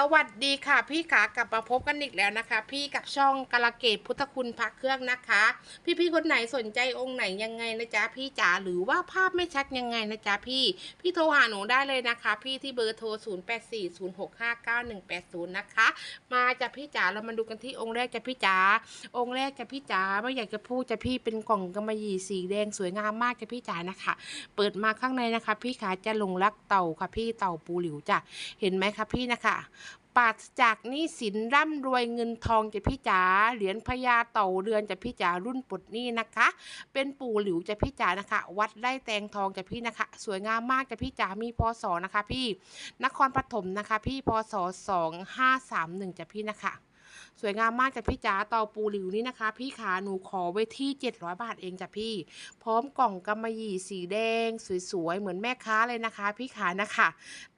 สวัสดีค่ะพี่ขากลับมาพบกันอีกแล้วนะคะ พี่กับช่องกาลเกตพุทธคุณพระเครื่องนะคะ พี่ๆคนไหนสนใจองค์ไหนยังไงนะจ๊ะพี่จ๋าหรือว่าภาพไม่ชัดยังไงนะจ๊ะพี่ พี่โทรหาหนูได้เลยนะคะ พี่ที่เบอร์โทร 0 8 4 0 6 5 9 1 8 0 นะคะ มาจ้ะพี่จ๋าเรามาดูกันที่องค์แรกจ้ะพี่จ๋าองค์แรกจ้ะพี่จ๋าไม่อยากจะพูดจ้ะพี่เป็นกล่องกำมะหยี่สีแดงสวยงามมากจ้ะพี่จ๋านะคะ เปิดมาข้างในนะคะ พี่ขาจะลงรักเต่าค่ะพี่เต่าปูหลิวจ้ะเห็นไหมคะพี่นะคะ ปราศจากหนี้สินร่ำรวยเงินทองจะพี่จ๋าเหรียญพญาเต่าเรือนจะพี่จ๋ารุ่นปลดหนี้นะคะ เป็นปู่หลิวจะพี่จ๋านะคะ วัดไร่แตงทองจะพี่นะคะ สวยงามมากจะพี่จ๋ามีพศนะคะพี่นครปฐมนะคะ พี่พศสองห้าสามหนึ่งจะพี่นะคะ สวยงามมากจ้ะพี่จ๋าเตาปูหลิวนี่นะคะ พี่ขาหนูขอไว้ที่ 700 บาทเองจ้ะพี่ พร้อมกล่องกำมะหยี่สีแดง สวยๆ เหมือนแม่ค้าเลยนะคะ พี่ขานะคะ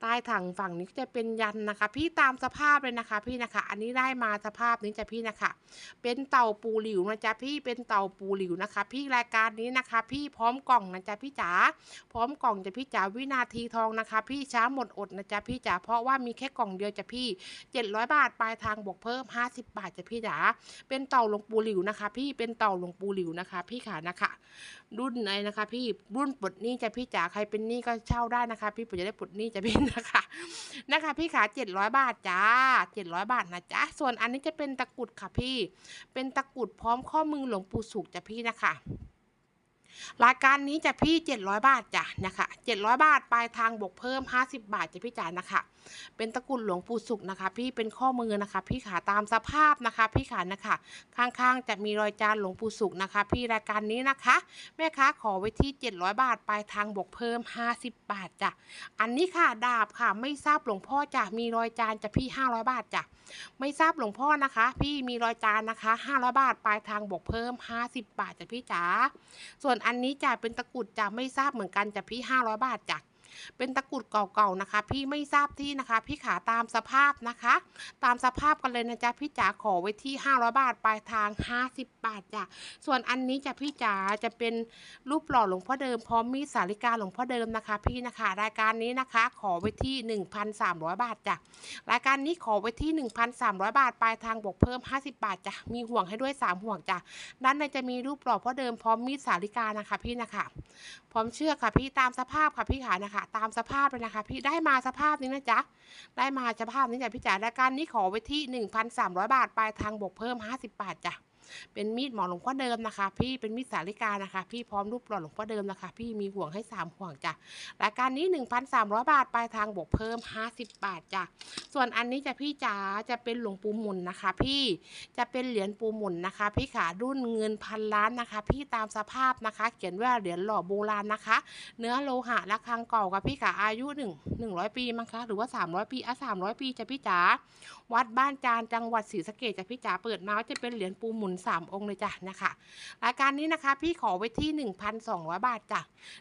ใต้ถังฝั่งนี้ก็จะเป็นยันนะคะ พี่ตามสภาพเลยนะคะ พี่นะคะ อันนี้ได้มาสภาพนี้จ้ะพี่นะคะ เป็นเต่าปูหลิวนะจ๊ะพี่เป็นเต่าปูหลิวนะคะ พี่รายการนี้นะคะ พี่พร้อมกล่องนะจ๊ะพี่จ๋าพร้อมกล่องจ้ะพี่จ๋าวินาทีทองนะคะ พี่ช้าหมดอดนะจ๊ะพี่จ๋าเพราะว่ามีแค่กล่องเดียวจ้ะพี่ 700 บาทปลายทางบวกเพิ่ม 50บาทจ้ะพี่จ๋าเป็นเต่าหลวงปูหลิวนะคะ พี่เป็นเต่าหลวงปูหลิวนะคะ พี่ขานะคะรุ่นไหนนะคะ พี่รุ่นปลดหนี้จะพี่จ๋าใครเป็นหนี้ก็เช่าได้นะคะ พี่ผมจะได้ปลดหนี้จะพี่นะคะนะคะ พี่ขาเจ็ดร้อยบาทจ้าเจ็ดร้อยบาทนะจ๊ะส่วนอันนี้จะเป็นตะกรุดค่ะพี่ เป็นตะกรุดพร้อมข้อมือหลวงปู่สุกจ้ะพี่นะคะ รายการนี้จะพี่ 700 บาทจ้ะนะคะ 700 บาทปลายทางบวกเพิ่ม 50 บาทจะพี่จ๋านะคะ เป็นตะกรุดหลวงปู่สุขนะคะ พี่เป็นข้อมือนะคะ พี่ขาตามสภาพนะคะ พี่ขานะคะ ข้างๆจะมีรอยจานหลวงปู่สุขนะคะ พี่รายการนี้นะคะ แม่ค้าขอไว้ที่ 700 บาทปลายทางบวกเพิ่ม 50 บาทจ้ะอันนี้ค่ะดาบค่ะไม่ทราบหลวงพ่อจ้ะมีรอยจานจะพี่ 500 บาทจ้ะไม่ทราบหลวงพ่อนะคะ พี่มีรอยจานนะคะ 500 บาทปลายทางบวกเพิ่ม 50 บาทจ้ะพี่จ๋าส่วนอันนี้จ่ายเป็นตะกรุดจ่าไม่ทราบเหมือนกันจะพี่ห้าร้อยบาทจ้ะ เป็นตะกรุดเก่าๆนะคะ พี่ไม่ทราบที่นะคะ พี่ขาตามสภาพนะคะ ตามสภาพกันเลยนะจ๊ะพี่จ๋าขอไว้ที่ 500 บาทปลายทาง 50 บาทจ้ะส่วนอันนี้จะพี่จ๋าจะเป็นรูปหล่อหลวงพ่อเดิมพร้อมมีดสาริกาหลวงพ่อเดิมนะคะ พี่นะคะ รายการนี้นะคะ ขอไว้ที่ 1,300 บาทจ้ะรายการนี้ขอไว้ที่ 1,300 บาทปลายทางบวกเพิ่ม 50 บาทจ้ะมีห่วงให้ด้วย 3 ห่วงจ้ะด้านในจะมีรูปหล่อพ่อเดิมพร้อมมีดสาริกานะคะ พี่นะคะ พร้อมเชือกค่ะพี่ตามสภาพค่ะพี่ขานะคะตามสภาพเลยนะคะ พี่ได้มาสภาพนี้นะจ๊ะ ได้มาสภาพนี้จ้ะพี่จ๋าและการนี้ขอไว้ที่ 1,300 บาทปลายทางบวกเพิ่ม 50 บาทจ้ะ เป็นมีดหมอหลวงพ่อเดิมนะคะ พี่เป็นมีดสาริกานะคะ พี่พร้อมรูปหล่อหลวงพ่อเดิมนะคะ พี่มีห่วงให้3ห่วงจ้ะรายการนี้ 1,300 บาทปลายทางบวกเพิ่ม 50 บาทจ้ะส่วนอันนี้จะพี่จ๋าจะเป็นหลวงปู่หมุนนะคะ พี่จะเป็นเหรียญปูหมุนนะคะ พี่ขารุ่นเงินพันล้านนะคะ พี่ตามสภาพนะคะ เขียนว่าเหรียญหล่อโบราณนะคะ เนื้อโลหะระฆังเก่ากับพี่ขาอายุหนึ่งหนึ่งร้อยปีมั้งคะหรือว่าสามร้อยปีอะสามร้อยปีจะพี่จ๋า วัดบ้านจานจังหวัดศรีสะเกษจะพี่จ๋าเปิดมาก็จะเป็นเหรียญปูหมุนสามองค์เลยจ้ะนะคะรายการนี้นะคะพี่ขอไว้ที่หนึ่งพันสองร้อยบาทจ้ะ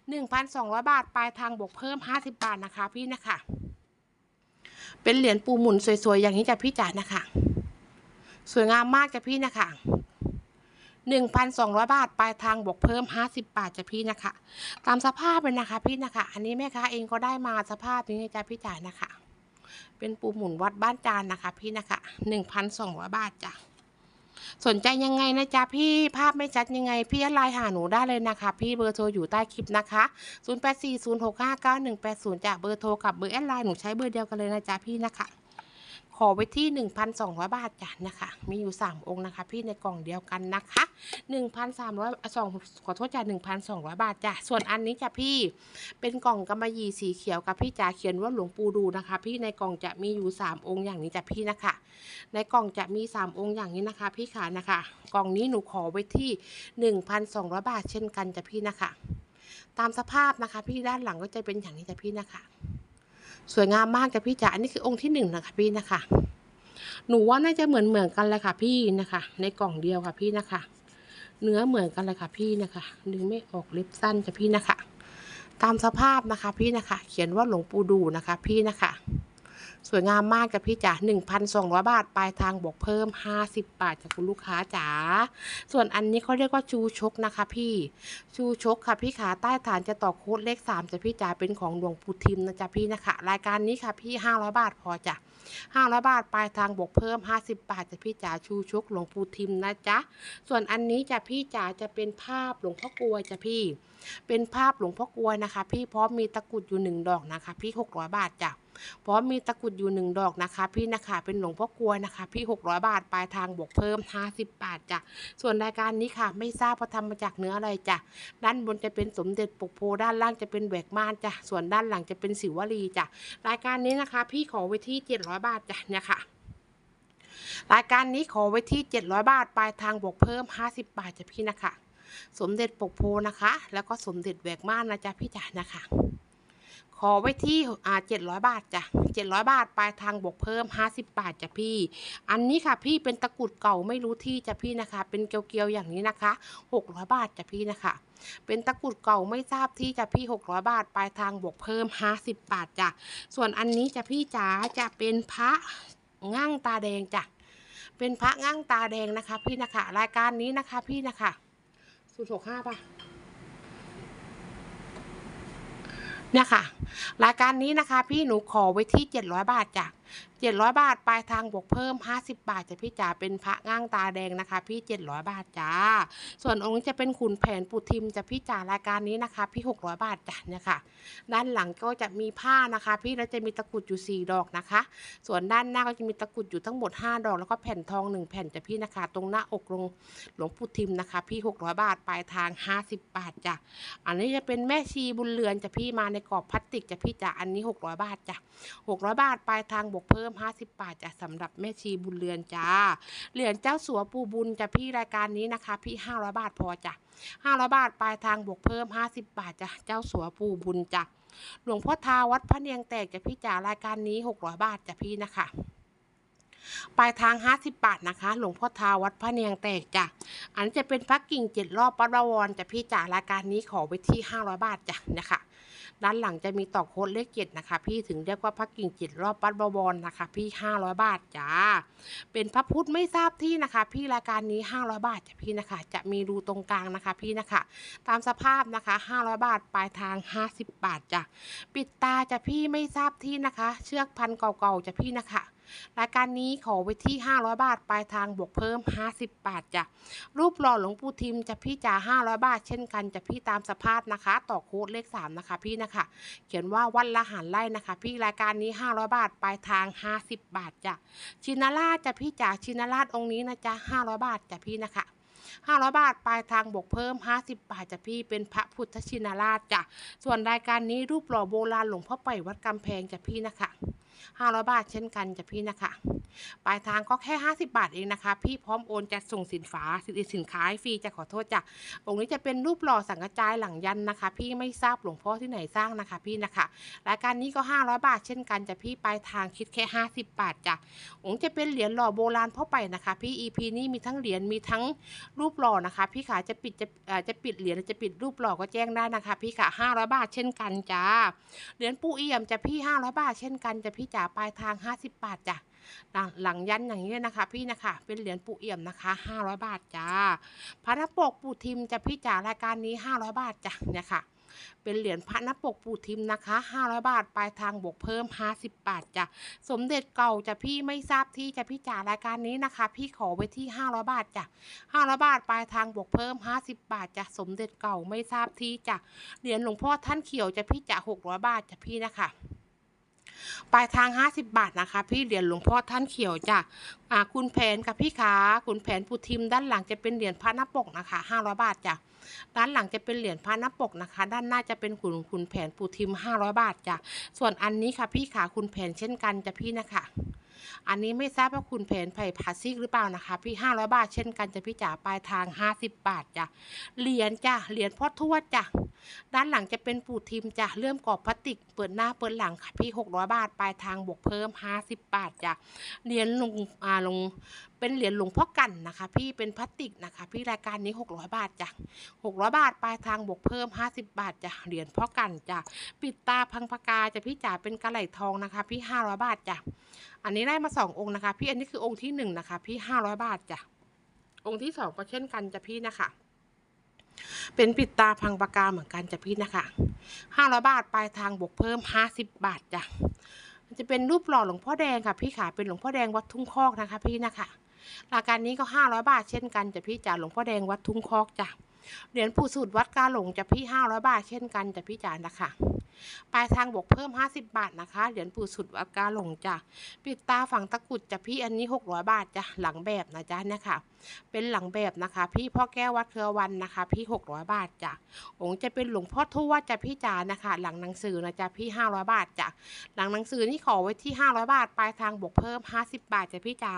หนึ่งพันสองร้อยบาทปลายทางบวกเพิ่มห้าสิบบาทนะคะพี่นะคะ เป็นเหรียญปูหมุนสวยๆ อย่างนี้จ้ะพี่จ๋านะคะ สวยงามมากจ้ะพี่นะคะ1,200 บาท ปลายทางบวกเพิ่ม 50 บาทจ้ะพี่นะคะ ตามสภาพเลยนะคะพี่นะคะ อันนี้แม่ค้าเองก็ได้มาสภาพนี้จ้ะพี่จ๋านะคะ เป็นปูหมุนวัดบ้านจานนะคะ พี่นะคะหนึ่งพันสองร้อยบาทจ้ะสนใจยังไงนะจ๊ะพี่ภาพไม่ชัดยังไง พี่ไลน์หาหนูได้เลยนะคะ พี่เบอร์โทรอยู่ใต้คลิปนะคะ 0840659180จ้ะเบอร์โทรกับเบอร์แอดไลน์หนูใช้เบอร์เดียวกันเลยนะจ๊ะพี่นะคะ ขอไว้ที่ 1,200 บาทจ้ะนะคะ มีอยู่ 3 องค์นะคะ พี่ในกล่องเดียวกันนะคะ 1,300สองขอโทษจ้ะ1,200 บาทจ้ะส่วนอันนี้จ้ะพี่เป็นกล่องกำมะหยี่สีเขียวกับพี่จ๋าเขียนว่าหลวงปู่ดูนะคะ พี่ในกล่องจะมีอยู่ 3 องค์อย่างนี้จ้ะพี่นะคะ ในกล่องจะมี 3 องค์อย่างนี้นะคะ พี่ขานะคะ กล่องนี้หนูขอไว้ที่ 1,200 บาทเช่นกันจ้ะพี่นะคะ ตามสภาพนะคะ พี่ด้านหลังก็จะเป็นอย่างนี้จ้ะพี่นะคะ สวยงามมากจ้ะพี่จ๋าอันนี้คือองค์ที่หนึ่งนะคะพี่นะคะ หนูว่าน่าจะเหมือนเหมือนกันเลยค่ะพี่นะคะ ในกล่องเดียวค่ะพี่นะคะ เนื้อเหมือนกันเลยค่ะพี่นะคะ ดึงไม่ออกเล็บสั้นจ้ะพี่นะคะ ตามสภาพนะคะพี่นะคะ เขียนว่าหลวงปู่ดูนะคะพี่นะคะ สวยงามมากจ้ะพี่จ๋า1,200 บาท ปลายทางบวกเพิ่ม 50 บาทจากคุณลูกค้าจ๋า ส่วนอันนี้เขาเรียกว่าชูชกนะคะพี่ ชูชกค่ะพี่ขาใต้ฐานจะต่อโค้ดเลข3จ้ะพี่จ๋าเป็นของหลวงปู่ทิมนะจ๊ะพี่นะคะ รายการนี้ค่ะพี่ 500 บาทพอจ้ะ ห้าร้อยบาทปลายทางบวกเพิ่มห้าสิบบาทจะพี่จ๋าชูชกหลวงปู่ทิมนะจ๊ะ ส่วนอันนี้จะพี่จ๋าจะเป็นภาพหลวงพ่อกลวยจะพี่ เป็นภาพหลวงพ่อกลวยนะคะ พี่พร้อมมีตะกรุดอยู่หนึ่งดอกนะคะ พี่หกร้อยบาทจ้ะพร้อมมีตะกรุดอยู่หนึ่งดอกนะคะ พี่นะคะเป็นหลวงพ่อกลวยนะคะ พี่หกร้อยบาทปลายทางบวกเพิ่มห้าสิบบาทจ้ะส่วนรายการนี้ค่ะ ไม่ทราบว่าทำมาจากเนื้ออะไรจ้ะด้านบนจะเป็นสมเด็จปกโพด้านล่างจะเป็นแหวกม่านจ้ะส่วนด้านหลังจะเป็นสิวลีจ้ะรายการนี้นะคะ พี่ขอไว้ที่เจ็ดร้อยบาทจ้ะเนี่ยค่ะรายการนี้ขอไว้ที่ 700 บาท ปลายทางบวกเพิ่ม 50 บาทจ้ะพี่นะคะ สมเด็จปกโพนะคะ แล้วก็สมเด็จแหวกม่านนะจ๊ะพี่จ๋านะคะ ขอไว้ที่อ่า700บาทจ้ะ700บาทปลายทางบวกเพิ่ม50บบาทจ้ะพี่ อันนี้ค่ะพี่เป็นตะกรุดเก่าไม่รู้ที่จ้ะพี่นะคะ เป็นเกลียวๆอย่างนี้นะคะ600บาทจ้ะพี่นะคะ เป็นตะกรุดเก่าไม่ทราบที่จ้ะพี่600บาทปลายทางบวกเพิ่ม50บาทจ้ะส่วนอันนี้จ้ะพี่จ๋าจะเป็นพระง่างตาแดงจ้ะเป็นพระง่างตาแดงนะคะ พี่นะคะ รายการนี้นะคะพี่นะคะศูนย์หกห้าป่ะ เนี่ยค่ะ รายการนี้นะคะ พี่หนูขอไว้ที่เจ็ดร้อยบาทจ้ะ เจ็ดร้อยบาท ปลายทางบวกเพิ่มห้าสิบบาทจะพี่จ๋าเป็นพระง่างตาแดงนะคะ พี่เจ็ดร้อยบาทจ้า ส่วนองค์จะเป็นขุนแผนปุทิมจะพี่จ๋ารายการนี้นะคะ พี่หกร้อยบาทจ้ะเนี่ยค่ะ ด้านหลังก็จะมีผ้านะคะ พี่แล้วจะมีตะกรุดอยู่สี่ดอกนะคะ ส่วนด้านหน้าก็จะมีตะกรุดอยู่ทั้งหมด 5 ดอก แล้วก็แผ่นทอง 1 แผ่นจะพี่นะคะ ตรงหน้าอกลงหลวงปู่ทิมนะคะ พี่ 600 บาท ปลายทาง 50 บาทจ้ะ อันนี้จะเป็นแม่ชีบุญเรือนจะพี่มาในกรอบพลาสติกจะพี่จ้ะอันนี้ 600 บาทจ้ะ600 บาทปลายทางบวกเพิ่ม 50 บาทจะสำหรับแม่ชีบุญเรือนจ้า เหรียญเจ้าสัวปูบุญจะพี่รายการนี้นะคะ พี่ 500 บาทพอจ้ะ500 บาทปลายทางบวกเพิ่ม 50 บาทจ้ะเจ้าสัวปูบุญจ้ะหลวงพ่อทาวัดพระเนียงแตกจะพี่จ๋ารายการนี้ 600 บาทจะพี่นะคะปลายทาง 50 บาทนะคะ หลวงพ่อทาวัดพระเนียงแตกจ้ะ อันจะเป็นพักกิ่งเจ็ดรอบปัดวรจะพี่จ๋ารายการนี้ขอไว้ที่ 500 บาทจ้ะนะคะ ด้านหลังจะมีต่อโค้ดเลขเจ็ดนะคะ พี่ถึงเรียกว่าพักกิ่งจิตรอบปัดบวรนะคะ พี่500บาทจ้า เป็นพระพุทธไม่ทราบที่นะคะ พี่รายการนี้500บาทจ้ะพี่นะคะ จะมีรูตรงกลางนะคะ พี่นะคะ ตามสภาพนะคะ500บาทปลายทาง50บาทจ้ะปิดตาจะพี่ไม่ทราบที่นะคะ เชือกพันเก่าๆจะพี่นะคะ รายการนี้ขอไว้ที่ 500 บาท ปลายทางบวกเพิ่ม 50 บาทจ้ะ รูปหล่อหลวงปู่ทิมจะพี่จ่า500 บาท เช่นกันจะพี่ตามสภาพนะคะ ต่อโค้ดเลข 3 นะคะ พี่นะคะ เขียนว่าวัดละหันไล่นะคะ พี่รายการนี้ 500 บาท ปลายทาง 50 บาทจ้ะ ชินาราชจะพี่จ่าชินาราชองค์นี้นะจ๊ะ 500 บาทจ้ะพี่นะคะ500 บาท ปลายทางบวกเพิ่ม 50 บาทจะพี่เป็นพระพุทธชินราชจ้ะ ส่วนรายการนี้รูปหล่อโบราณหลวงพ่อไปวัดกำแพงจะพี่นะคะ 500 บาทเช่นกันจะพี่นะคะ ปลายทางก็แค่ 50 บาทเองนะคะ พี่พร้อมโอนจะส่งสินฟ้าสินค้าฟรีจะขอโทษจ้ะองค์นี้จะเป็นรูปหล่อสังกระจายหลังยันนะคะ พี่ไม่ทราบหลวงพ่อที่ไหนสร้างนะคะพี่นะคะ รายการนี้ก็ 500 บาทเช่นกันจะพี่ปลายทางคิดแค่ 50 บาทจ้ะองค์จะเป็นเหรียญหล่อโบราณพ่อไปนะคะ พี่ EP นี้มีทั้งเหรียญมีทั้งรูปหล่อนะคะ พี่ขาจะปิดจะจะปิดเหรียญจะปิดรูปหล่อก็แจ้งได้นะคะ พี่ขา500 บาทเช่นกันจ้าเหรียญปูเอี่ยมจะพี่ 500 บาทเช่นกันจะพี่จ๋าปลายทาง 50 บาทจ้ะหลังหลังยันอย่างนี้เลยนะคะ พี่นะคะ เป็นเหรียญปูเอี่ยมนะคะ 500 บาทจ้าพระนปกปูทิมจะพี่จ๋ารายการนี้ 500 บาทจ้ะเนี่ยค่ะเป็นเหรียญพระนปกปูทิมนะคะ 500 บาท ปลายทางบวกเพิ่ม 50 บาทจ้ะ สมเด็จเก่าจะพี่ไม่ทราบที่จะพี่จ๋ารายการนี้นะคะ พี่ขอไว้ที่ 500 บาทจ้ะ 500 บาท ปลายทางบวกเพิ่ม 50 บาทจ้ะ สมเด็จเก่าไม่ทราบที่จ้ะ เหรียญหลวงพ่อท่านเขียวจะพี่จ๋า600 บาทจ้ะพี่นะคะ ปลายทาง 50 บาทนะคะ พี่เหรียญหลวงพ่อท่านเขียวจ้ะอ่าคุณแผนกับพี่ขาคุณแผนปูทิมด้านหลังจะเป็นเหรียญพระนปกนะคะ 500 บาทจ้ะด้านหลังจะเป็นเหรียญพระนปกนะคะ ด้านหน้าจะเป็นขุนขุนแผนปูทิม 500 บาทจ้ะส่วนอันนี้ค่ะพี่ขาคุณแผนเช่นกันจ้ะพี่นะคะ อันนี้ไม่ทราบว่าคุณเพนไผ่พาซิกหรือเปล่านะคะ พี่ 500 บาทเช่นกันจะพี่จ๋าปลายทาง 50 บาทจ้ะเหรียญจ้ะเหรียญพ่อทวดจ้ะด้านหลังจะเป็นปูทิมจ้ะเริ่มกรอบพลาสติก เปิดหน้าเปิดหลังค่ะพี่ 600 บาทปลายทางบวกเพิ่ม 50 บาทจ้ะเหรียญลงอ่าลงเป็นเหรียญหลวงพ่อกันนะคะ พี่เป็นพลาสติกนะคะ พี่รายการนี้ 600 บาทจ้ะ600 บาทปลายทางบวกเพิ่ม 50 บาทจ้ะเหรียญพ่อกันจ้ะปิดตาพังปากาจะพี่จ๋าเป็นกระไหลทองนะคะ พี่ 500 บาทจ้ะอันนี้ได้มาสององค์นะคะ พี่อันนี้คือองค์ที่หนึ่งนะคะ พี่ห้าร้อยบาทจ้ะองค์ที่สองก็เช่นกันจ้ะพี่นะคะเป็นปิดตาพังปากกาเหมือนกันจ้ะพี่นะคะห้าร้อยบาทปลายทางบวกเพิ่มห้าสิบบาทจ้ะจะเป็นรูปหล่อหลวงพ่อแดงค่ะพี่ขาเป็นหลวงพ่อแดงวัดทุ่งคอกนะคะ พี่นะคะ ราคานี้ก็ 500 บาทเช่นกันจ้ะพี่จ๋าหลวงพ่อแดงวัดทุ่งคอกจ้ะเหรียญปู่สูตรวัดกาหลงจะพี่ 500 บาทเช่นกันจะพี่จานะคะปลายทางบวกเพิ่ม 50 บาทนะคะ เหรียญปู่สุดวัดกาหลงจ้ะปิดตาฝั่งตะกุดจะพี่อันนี้ 600 บาทจ้ะหลังแบบนะจ๊ะเนี่ยค่ะเป็นหลังแบบนะคะ พี่พ่อแก้ววัดเครือวันนะคะ พี่ 600 บาทจ้ะองค์จะเป็นหลวงพ่อทวดจ้ะพี่จ๋านะคะ หลังหนังสือนะจ๊ะพี่ 500 บาทจ้ะหลังหนังสือนี่ขอไว้ที่ 500 บาทปลายทางบวกเพิ่ม 50 บาทจ้ะพี่จ๋า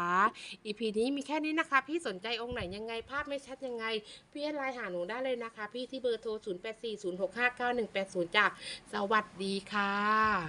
EP นี้มีแค่นี้นะคะ พี่สนใจองค์ไหนยังไงภาพไม่ชัดยังไง พี่ไลน์หาหนูได้เลยนะคะ พี่ที่เบอร์โทร 0840659180 จ้ะสวัสดีค่ะ